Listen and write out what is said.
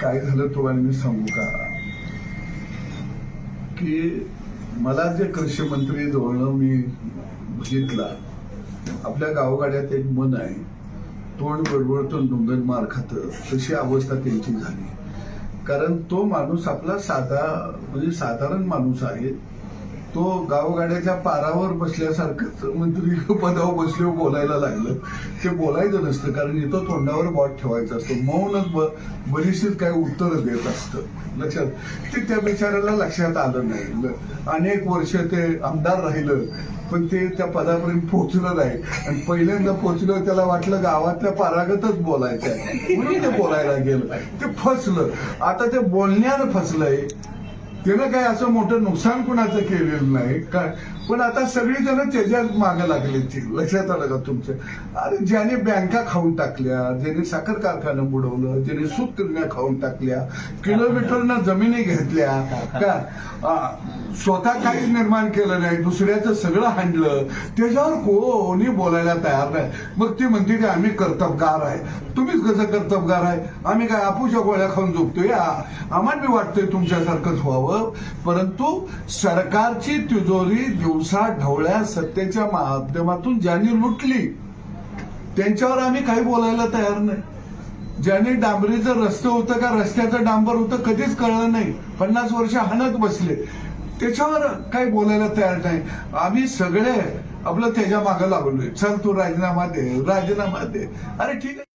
काय झालं तुम्हाला मी सांगू का? की मला जे कृषी मंत्री धोरण मी बघितला आपल्या गावगाड्यात एक मन आहे तोंड बडबडतून डोंगर मार खात तशी अवस्था त्यांची झाली. कारण तो माणूस आपला साधा म्हणजे साधारण माणूस आहे तो गावगाड्याच्या पारावर बसल्यासारखं मंत्री पदावर बसले बोलायला लागलं. ते बोलायचं नसतं कारण इथं तोंडावर बॉट ठेवायचं असतं. मौनच ब बरीचशीच काही उत्तरं देत असतं. लक्षात? ते त्या बिचाऱ्याला लक्षात आलं नाही. अनेक वर्ष ते आमदार राहिलं पण ते त्या पदापर्यंत पोहोचलं नाही. आणि पहिल्यांदा पोहोचलं त्याला वाटलं गावातल्या पारागतच बोलायचं आहे. म्हणून ते बोलायला गेलं. ते फसलं. आता ते बोलण्यानं फसलंय. त्यानं काय असं मोठं नुकसान कुणाचं केलेलं नाही. काय? पण आता सगळी जण त्याच्याच मागे लागले लक्षात आलं का तुमचं? अरे ज्याने बँका खाऊन टाकल्या ज्याने साखर कारखानं बुडवलं ज्याने सूतकिरण्या खाऊन टाकल्या किलोमीटरनं जमिनी घेतल्या का स्वतः काहीच निर्माण केलं नाही दुसऱ्याचं सगळं हांडलं त्याच्यावर कोणी बोलायला तयार नाही. मग ती म्हणते की आम्ही कर्तबगार आहे. तुम्हीच कसं कर्तबगार आहे? आम्ही काय आपूच्या गोळ्या खाऊन झोपतोय? आम्हाला बी वाटतंय तुमच्यासारखंच व्हावं. परंतु सरकारची तिजोरी दिवसा ढवळ्या सत्तेच्या माध्यमातून ज्यांनी लुटली त्यांच्यावर आम्ही काही बोलायला तयार नाही. ज्यांनी डांबरीचं रस्तं होतं का रस्त्याचं डांबर होतं कधीच कळलं नाही. पन्नास वर्ष हाणत बसले. त्याच्यावर काही बोलायला तयार नाही. आम्ही सगळे आपलं त्याच्यामागे लागलोय. चल तू राजीनामा दे राजीनामा दे. अरे ठीक आहे.